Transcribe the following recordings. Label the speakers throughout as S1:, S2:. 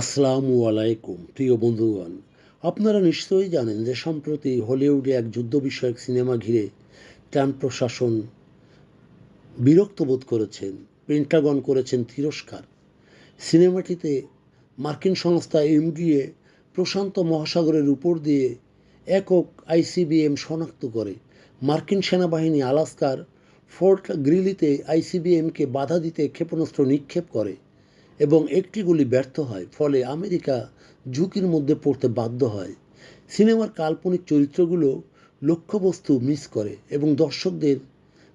S1: আসসালামু আলাইকুম, প্রিয় বন্ধুগণ। আপনারা নিশ্চয়ই জানেন যে সম্প্রতি হলিউডে এক যুদ্ধ বিষয়ক সিনেমা ঘিরে ট্রাম্প প্রশাসন বিরক্ত বোধ করেছেন পেন্টাগন করেছেন তিরস্কার। সিনেমাটিতে মার্কিন সংস্থা এমডিএ প্রশান্ত মহাসাগরের উপর দিয়ে একক আইসিবিএম শনাক্ত করে। মার্কিন সেনাবাহিনী আলাস্কার ফোর্ট গ্রিলিতে আইসিবিএমকে বাধা দিতে ক্ষেপণাস্ত্র নিক্ষেপ করে। এবং একটি গুলি ব্যর্থ হয়। ফলে আমেরিকা ঝুঁকির মধ্যে পড়তে বাধ্য হয়। সিনেমার কাল্পনিক চরিত্রগুলো লক্ষ্যবস্তু মিস করে এবং দর্শকদের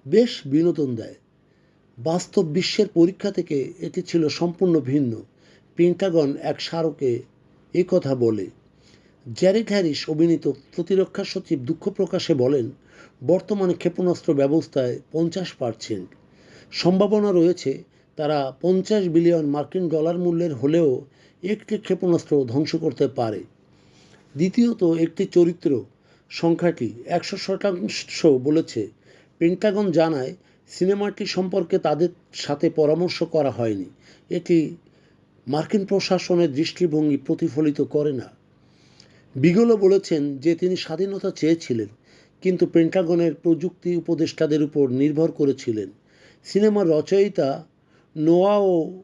S1: বেশ বিনোদন দেয়। বাস্তব বিশ্বের পরীক্ষা থেকে এটি ছিল সম্পূর্ণ ভিন্ন। পেন্টাগন এক স্মারকে কথা বলে। জ্যারেড হ্যারিস অভিনীত প্রতিরক্ষা সচিব দুঃখ প্রকাশে বলেন, বর্তমানে ক্ষেপণাস্ত্র ব্যবস্থায় পঞ্চাশ পার্সেন্ট। সম্ভাবনা রয়েছে তারা পঞ্চাশ বিলিয়ন মার্কিন ডলার মূল্যের হলেও একটি ক্ষেপণাস্ত্র ধ্বংস করতে পারে। দ্বিতীয়ত, একটি চরিত্র সংখ্যাটি একশো শতাংশ বলেছে। পেন্টাগন জানায়, সিনেমাটি সম্পর্কে তাদের সাথে পরামর্শ করা হয়নি। এটি মার্কিন প্রশাসনের দৃষ্টিভঙ্গি প্রতিফলিত করে না। বিগলও বলেছেন যে তিনি স্বাধীনতা চেয়েছিলেন, কিন্তু পেন্টাগনের প্রযুক্তি উপদেষ্টাদের উপর নির্ভর করেছিলেন। সিনেমার রচয়িতা নোয়া ও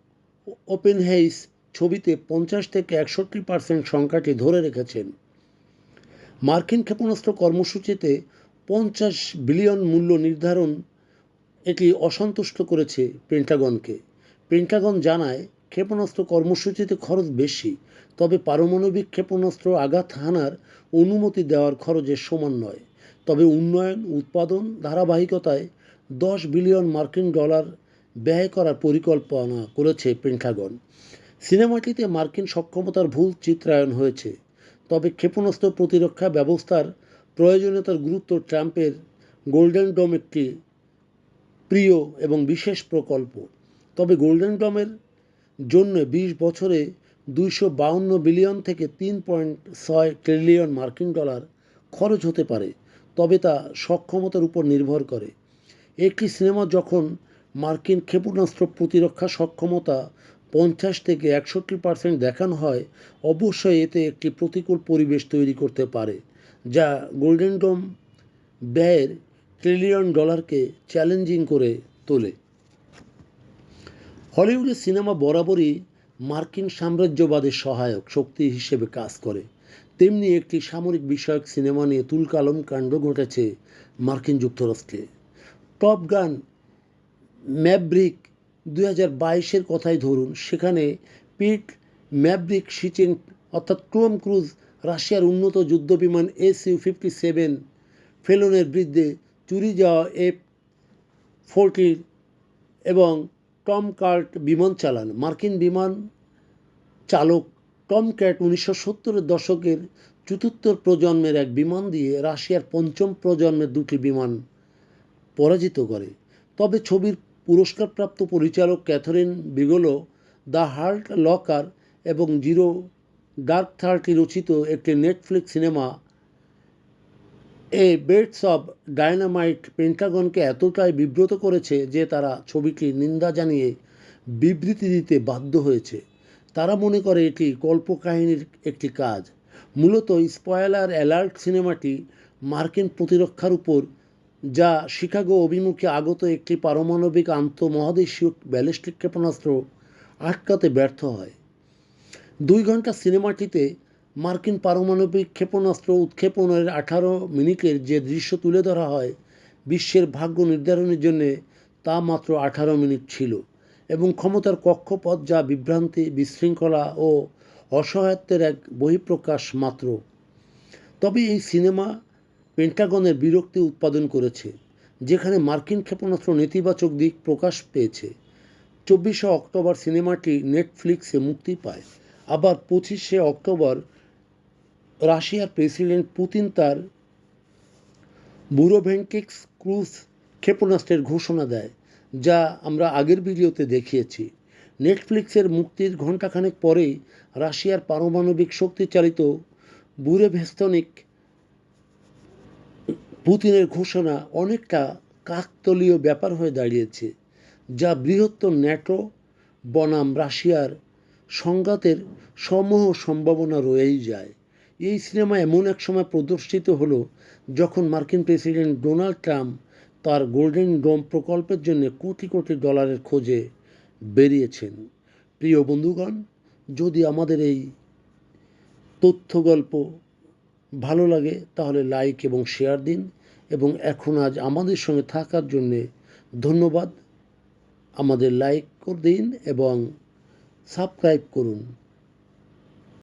S1: ওপেনহেইস ছবিতে পঞ্চাশ থেকে একষট্টি পার্সেন্ট সংখ্যাটি ধরে রেখেছেন। মার্কিন ক্ষেপণাস্ত্র কর্মসূচিতে পঞ্চাশ বিলিয়ন মূল্য নির্ধারণ এটি অসন্তুষ্ট করেছে পেন্টাগনকে। পেন্টাগন জানায়, ক্ষেপণাস্ত্র কর্মসূচিতে খরচ বেশি, তবে পারমাণবিক ক্ষেপণাস্ত্র আঘাত হানার অনুমতি দেওয়ার খরচের সমান নয়। তবে উন্নয়ন, উৎপাদন, ধারাবাহিকতায় দশ বিলিয়ন মার্কিন ডলার ব্যয় করার পরিকল্পনা করেছে পেন্টাগন সিনেমাটিতে মার্কিন সক্ষমতার ভুল চিত্রায়ন হয়েছে, তবে ক্ষেপণাস্ত্র প্রতিরক্ষা ব্যবস্থার প্রয়োজনীয়তার গুরুত্ব ট্রাম্পের গোল্ডেন ডোম একটি প্রিয় এবং বিশেষ প্রকল্প। তবে গোল্ডেন ডোমের জন্য বিশ বছরে দুইশো বাউন্ন বিলিয়ন থেকে তিন পয়েন্ট ছয় ট্রিলিয়ন মার্কিন ডলার খরচ হতে পারে, তবে তা সক্ষমতার উপর নির্ভর করে। একটি সিনেমা যখন মার্কিন ক্ষেপণাস্ত্র প্রতিরক্ষা সক্ষমতা পঞ্চাশ থেকে একষট্টি পার্সেন্ট দেখানো হয়, অবশ্যই এতে একটি প্রতিকূল পরিবেশ তৈরি করতে পারে, যা গোল্ডেন ডোম ব্যয়ের ট্রিলিয়ন ডলারকে চ্যালেঞ্জিং করে তোলে। হলিউডের সিনেমা বরাবরই মার্কিন সাম্রাজ্যবাদের সহায়ক শক্তি হিসেবে কাজ করে। তেমনি একটি সামরিক বিষয়ক সিনেমা নিয়ে তুলকালম কাণ্ড ঘটেছে মার্কিন যুক্তরাষ্ট্রে। টপ গান ম্যাব্রিক দুই হাজার বাইশের কথাই ধরুন, সেখানে পিট ম্যাব্রিক সিচেন অর্থাৎ ক্রোম ক্রুজ রাশিয়ার উন্নত যুদ্ধবিমান এস ইউ ফিফটি সেভেন ফেলনের বিরুদ্ধে চুরি যাওয়া এফ ফোরটির এবং টম কার্ট বিমান চালান। মার্কিন বিমান চালক টম ক্যাট উনিশশো সত্তরের দশকের চতুর্থ প্রজন্মের এক বিমান দিয়ে রাশিয়ার পঞ্চম প্রজন্মের দুটি বিমান পরাজিত করে। তবে ছবির পুরস্কারপ্রাপ্ত পরিচালক Kathryn Bigelow, the hurt locker এবং জিরো ডার্ক থার্টি রচিত একটি Netflix cinema, a beds of dynamite পেন্টাগনকে এতটাই বিব্রত করেছে যে তারা ছবিটি নিন্দা জানিয়ে বিবৃতি দিতে বাধ্য হয়েছে। তারা মনে করে এটি কল্পকাহিনীর একটি কাজ। মূলত স্পয়লার অ্যালার্ট সিনেমাটি মার্কিন প্রতিরক্ষার উপর যা শিকাগো অভিমুখে আগত একটি পারমাণবিক আন্তঃমহাদেশীয় ব্যালিস্টিক ক্ষেপণাস্ত্র আটকাতে ব্যর্থ হয়। দুই ঘণ্টা সিনেমাটিতে মার্কিন পারমাণবিক ক্ষেপণাস্ত্র উৎক্ষেপণের আঠারো মিনিটের যে দৃশ্য তুলে ধরা হয়, বিশ্বের ভাগ্য নির্ধারণের জন্যে তা মাত্র আঠারো মিনিট ছিল এবং ক্ষমতার কক্ষপথ যা বিভ্রান্তি, বিশৃঙ্খলা ও অসহায়ত্বের এক বহিঃপ্রকাশ মাত্র। তবে এই সিনেমা পেন্টাগনের বিরক্তি উৎপাদন করেছে, যেখানে মার্কিন ক্ষেপণাস্ত্র নেতিবাচক দিক প্রকাশ পেয়েছে। চব্বিশে অক্টোবর সিনেমাটি নেটফ্লিক্সে মুক্তি পায়। আবার পঁচিশে অক্টোবর রাশিয়ার প্রেসিডেন্ট পুতিন তার বুরোভেন্টিক্স ক্রুজ ক্ষেপণাস্ত্রের ঘোষণা দেয়, যা আমরা আগের ভিডিওতে দেখিয়েছি। নেটফ্লিক্সের মুক্তির ঘণ্টাখানেক পরেই রাশিয়ার পারমাণবিক শক্তিচালিত বুরেভেস্তনিক পুতিনের ঘোষণা অনেকটা কাকতলীয় ব্যাপার হয়ে দাঁড়িয়েছে, যা বৃহত্তর ন্যাটো, বনাম রাশিয়ার সংঘাতের সমূহ সম্ভাবনা রয়েই যায়। এই সিনেমা এমন এক সময় প্রদর্শিত হলো যখন মার্কিন প্রেসিডেন্ট ডোনাল্ড ট্রাম্প তার গোল্ডেন ডোম প্রকল্পের জন্য কোটি কোটি ডলারের খোঁজে বেরিয়েছেন। প্রিয় বন্ধুগণ, যদি আমাদের এই তথ্য গল্প ভালো লাগে, তাহলে লাইক এবং শেয়ার দিন এবং এখন আজ আমাদের সঙ্গে থাকার জন্যে ধন্যবাদ। আমাদের লাইক করে দিন এবং সাবস্ক্রাইব করুন।